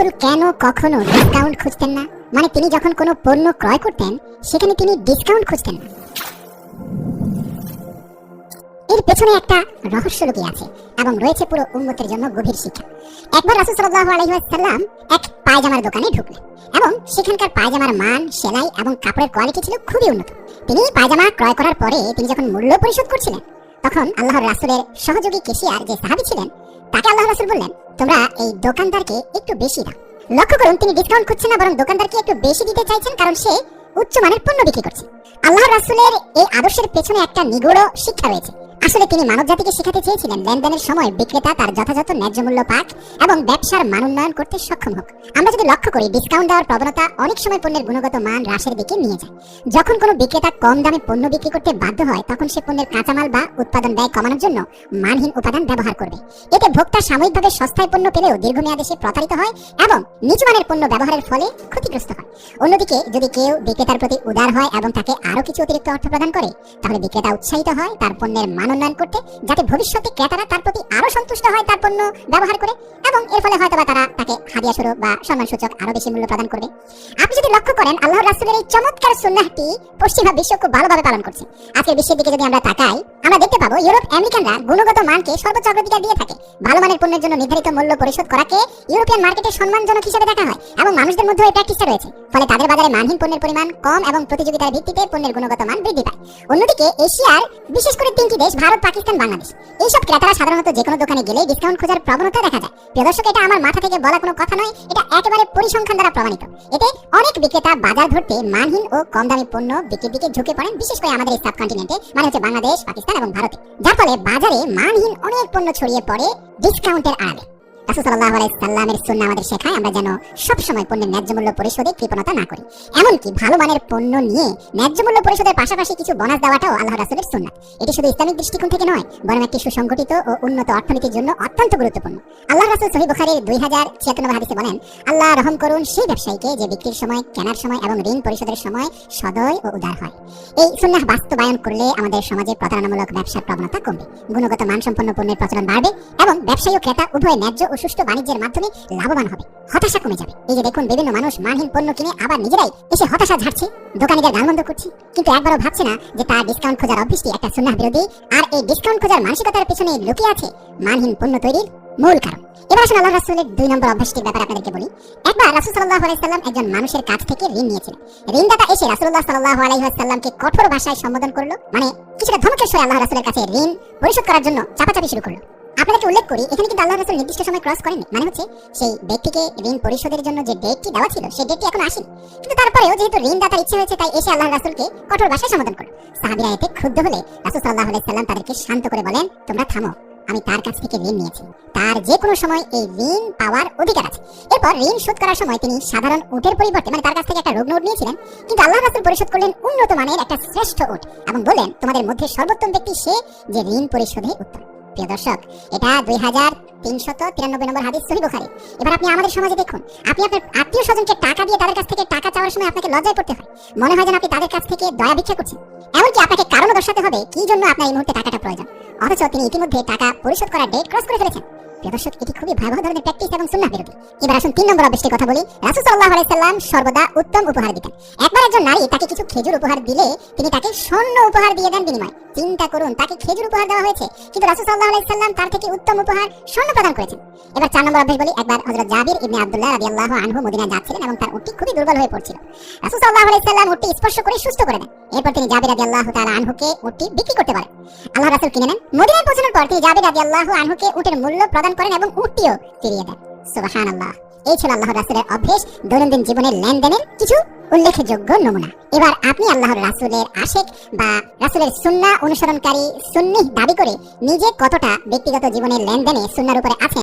রাসূল কেন কখনো ডিসকাউন্ট খুঁজতেন না? মানে তিনি যখন কোনো পণ্য ক্রয় করতেন, সেখানে তিনি ডিসকাউন্ট খুঁজতেন না। এর পেছনে একটা রহস্য লুকিয়ে আছে এবং রয়েছে পুরো উম্মতের জন্য গভীর শিক্ষা। একবার রাসূল সাল্লাল্লাহু আলাইহি ওয়াসাল্লাম এক পায়জামার দোকানে ঢুকলেন এবং সেখানকার পায়জামার মান, সেলাই এবং কাপড়ের কোয়ালিটি ছিল খুবই উন্নত। তিনি পায়জামা ক্রয় করার পরে তিনি যখন মূল্য পরিশোধ করছিলেন, তখন আল্লাহর রাসূলের সহযোগী কেশিয়ার যে সাহাবী ছিলেন, তাকে আল্লাহ রাসূল বললেন তোমরা এই দোকানদারকে একটু বেশি দাও। লক্ষ্য করুন, তিনি ডিসকাউন্ট খুঁজছেন না, বরং দোকানদারকে একটু বেশি দিতে চাইছেন, কারণ সে উচ্চ মানের পণ্য বিক্রি করছে। আল্লাহ রাসূলের এই আদর্শের পেছনে একটা নিগূঢ় শিক্ষা রয়েছে। আসলে তিনি মানব জাতিকে শেখাতে চেয়েছিলেন। লেনদেনের সময় বিক্রেতা তার যথাযথ ন্যায্য মূল্য পাক এবং ব্যবসার মান উন্নয়ন করতে সক্ষম হোক। আমরা যদি লক্ষ্য করি ডিসকাউন্ট দেওয়ার প্রবণতা অনেক সময় পণ্যের গুণগত মান হ্রাসের দিকে নিয়ে যায়। যখন কোনো বিক্রেতা কম দামে পণ্য বিক্রি করতে বাধ্য হয়, তখন সে পণ্যের কাঁচামাল বা উৎপাদন ব্যয় কমানোর জন্য মানহীন উপাদান ব্যবহার করবে। এতে ভোক্তা সাময়িকভাবে সস্তায় পণ্য পেলেও দীর্ঘমেয়াদে সে প্রতারিত হয় এবং নিচু মানের পণ্য ব্যবহারের ফলে ক্ষতিগ্রস্ত হয়। অন্যদিকে, যদি কেউ বিক্রেতার প্রতি উদার হয় এবং তাকে আরও কিছু অতিরিক্ত অর্থ প্রদান করে, তাহলে বিক্রেতা উৎসাহিত হয়, তার পণ্যের মান উন্নয়ন করতে যাতে ভবিষ্যতে ক্রেতারা তার প্রতি আরও সন্তুষ্ট হয় তার পণ্য ব্যবহার করে এবং এর ফলে হয়তো তারা তাকে হাদিয়া স্বরূপ বা সম্মানসূচক আরও বেশি মূল্য প্রদান করবে। আপনি যদি লক্ষ্য করেন, আল্লাহর রাসূলের এই চমৎকার সুন্নাহটি পশ্চিমা বিশ্ব খুব ভালোভাবে পালন করছে। আজকের বিশ্বের দিকে যদি আমরা তাকাই, আমরা দেখতে পাবো ইউরোপ আমেরিকানরা গুণগত মানকে সর্বোচ্চ অগ্রাধিকার দিয়ে থাকে। ভালো মানের পণ্যের জন্য নির্ধারিত মূল্য পরিশোধ করাকে ইউরোপিয়ান মার্কেটে সম্মানজনক হিসেবে দেখা হয় এবং মানুষদের মধ্যে এই প্র্যাকটিসটা রয়েছে। ফলে তাদের বাজারে মানহীন পণ্যের পরিমাণ কম এবং প্রতিযোগিতার ভিত্তিতে পণ্যের গুণগত মান বৃদ্ধি পায়। অন্যদিকে এশিয়ার বিশেষ করে তিনটি দেশ, ভারত, পাকিস্তান, বাংলাদেশ। এইসব ক্রেতারা সাধারণত যে কোনো দোকানে গেলে ডিসকাউন্ট খোঁজার প্রবণতা দেখা যায়। প্রিয় দর্শক, এটা আমার মাথা থেকে বলা কোনো কথা নয়, এটা একেবারে পরিসংখ্যান দ্বারা প্রমাণিত। এতে অনেক বিক্রেতা বাজার ধরতে মানহীন ও কম দামি পণ্য বিক্রির দিকে ঝুঁকে পড়েন, বিশেষ করে আমাদের এই সাবকন্টিনেন্টে মানে হচ্ছে বাংলাদেশ, পাকিস্তান এবং ভারতে। যার ফলে বাজারে মানহীন অনেক পণ্য ছড়িয়ে পড়ে ডিসকাউন্টের আড়ালে। রাসূল সাল্লাল্লাহু আলাইহি সাল্লামের আমাদের শেখায়, আমরা যেন সব সময় পণ্যের ন্যায্য মূল্য পরিশোধে কৃপণতা না করি। এমনকি ভালো মানের পণ্য নিয়ে ন্যায্য মূল্য পরিশোধের পাশাপাশি কিছু বোনাস দেওয়াটাও আল্লাহ রাসূলের সুন্নাহ এটি শুধু ইসলামিক দৃষ্টিকোণ থেকে নয়, বরং একটি সুসংগঠিত ও উন্নত অর্থনীতির জন্য অত্যন্ত গুরুত্বপূর্ণ। আল্লাহ রাসূল সহিহ বুখারীর 2076 নম্বর হাদিসে বলেন, আল্লাহ রহম করুন সেই ব্যবসায়ীকে যে বিক্রির সময়, কেনার সময় এবং ঋণ পরিশোধের সময় সদয় ও উদার হয়। এই সুন্নাহ বাস্তবায়ন করলে আমাদের সমাজে প্রতারণামূলক ব্যবসার প্রবণতা কমবে। গুণগত মানসম্পন্ন পণ্যের প্রচলন বাড়বে এবং ব্যবসায়ী ও ক্রেতা উভয় ন্যায্য ও সুষ্ঠু বাণিজ্যের মাধ্যমে লাভবান হবে। হতাশা কমে যাবে। এই যে দেখুন, বিভিন্ন মানুষ মানহীন পণ্য কিনে আবার নিজেরাই এসে হতাশা ঝাড়ছে। দোকানিদের গালমন্দ করছে। কিন্তু একবারও ভাবছে না যে তার ডিসকাউন্ট খোঁজার অভ্যিষ্টি একটা সুন্নাহ বিরোধী। আর এই ডিসকাউন্ট খোঁজার মানসিকতার পেছনে লুকিয়ে আছে মানহীন পণ্য তৈরির মূল কারণ। এবার আসুন আল্লাহ রাসূলের দুই নম্বর অভ্যাসটির ব্যাপারে আপনাদেরকে বলি। একবার রাসূল সাল্লাল্লাহু আলাইহি সাল্লাম একজন মানুষের কাছ থেকে ঋণ নিয়েছিলেন। ঋণদাতা এসে রাসূলুল্লাহ সাল্লাল্লাহু আলাইহি ওয়াসাল্লামকে কঠোর ভাষায় সম্বোধন করল। মানে কিছুটা ধমকের স্বরে আল্লাহ রাসূলের কাছে ঋণ পরিশোধ করার জন্য চাপাচাপি শুরু করল। আপনাদেরকে উল্লেখ করি, এখানে কিন্তু আল্লাহ রাসূল নির্দিষ্ট সময় ক্রস করেননি। মানে হচ্ছে, সেই ব্যক্তিকে ঋণ পরিশোধের জন্য যে ডেটটি দেওয়া ছিল, সেই ডেটটি এখন আসেনি। কিন্তু তারপরেও যেহেতু ঋণদাতার ইচ্ছে হয়েছে, তাই এসে আল্লাহ রাসূলকে কঠোর ভাষায় সম্বোধন করল সাহাবীরা এতে ক্ষুব্ধ হলে রাসূল আলাইহি সাল্লাম তাদেরকে শান্ত করে বলেন, তোমরা থামো, আমি তার কাছ থেকে ঋণ নিয়েছি। তার যে কোনো সময় এই ঋণ পাওয়ার অধিকার আছে। এরপর ঋণ শোধ করার সময় তিনি সাধারণ উটের পরিবর্তে মানে তার কাছ থেকে একটা রোগ উট নিয়েছিলেন, কিন্তু আল্লাহ রাসূল পরিশোধ করলেন উন্নত মানের একটা শ্রেষ্ঠ উট এবং বললেন, তোমাদের মধ্যে সর্বোত্তম ব্যক্তি সে যে ঋণ পরিশোধে উত্তম। প্রিয় দর্শক, এটা দুই হাজার তিনশত তিরানব্বই নম্বর হাদিস সহি বোখারি। এবার আপনি আমাদের সমাজে দেখুন, আপনি আপনার আত্মীয় স্বজনকে টাকা দিয়ে তাদের কাছ থেকে টাকা চাওয়ার সময় আপনাকে লজ্জায় পড়তে হয়। মনে হয় যেন আপনি তাদের কাছ থেকে দয়া ভিক্ষা করছেন। এমনকি আপনাকে কারণও দর্শাতে হবে কি জন্য আপনার এই মুহূর্তে টাকাটা প্রয়োজন। অথচ তিনি ইতিমধ্যে টাকা পরিশোধ করার ডেট ক্রস করে ফেলেছেন। দর্শক, এটি খুবই ভয়াবহ ধরনের প্র্যাকটিস এবং সুন্নাহ বিরোধী। এবার আসুন তিন নম্বর অভ্যাসটির কথা বলি। রাসূল সাল্লাল্লাহু আলাইহি সর্বদা উত্তম উপহার দিতেন। একবার একজন নারী তাকে কিছু খেজুর উপহার দিলে, তিনি তাকে স্বর্ণ উপহার দিয়ে দেন বিনিময়। চিন্তা করুন, তাকে খেজুর উপহার দেওয়া হয়েছে। কিন্তু রাসূল সাল্লাল্লাহু আলাইহি তার থেকে উত্তম উপহার স্বর্ণ প্রদান করেছেন। এবার চার নম্বর অভ্যাস বলি, একবার হযরত জাবির ইবনে আব্দুল্লাহ রাদিয়াল্লাহু আনহু মদিনায় যাচ্ছিলেন এবং তার উটটি খুবই দুর্বল হয়ে পড়ছিল। রাসূল সাল্লাল্লাহু আলাইহি উটটি স্পর্শ করে সুস্থ করে দেন। এরপর তিনি জাবির রাদিয়াল্লাহু তাআলা আনহুকে উটটি বিক্রি করতে পারেন। আল্লাহ রাসূল কিনে নেন। মদিনায় পৌঁছানোর পর তিনি জাবির রাদিয়াল্লাহু আনহুকে উটের মূল্য প্রদান করেন এবং উটটিও ফিরিয়ে দেন। সুবহানাল্লাহ। এই ছিল আল্লাহর রাসূলের অভ্যেস, দৈনন্দিন জীবনের লেনদেনের কিছু উল্লেখযোগ্য নমুনা। এবার আপনি আল্লাহর রাসূলের আশেক বা রাসুলের সুন্না অনুসরণকারী সুন্নি দাবি করে নিজে কতটা ব্যক্তিগত জীবনের লেনদেনে সুন্নার উপরে আছেন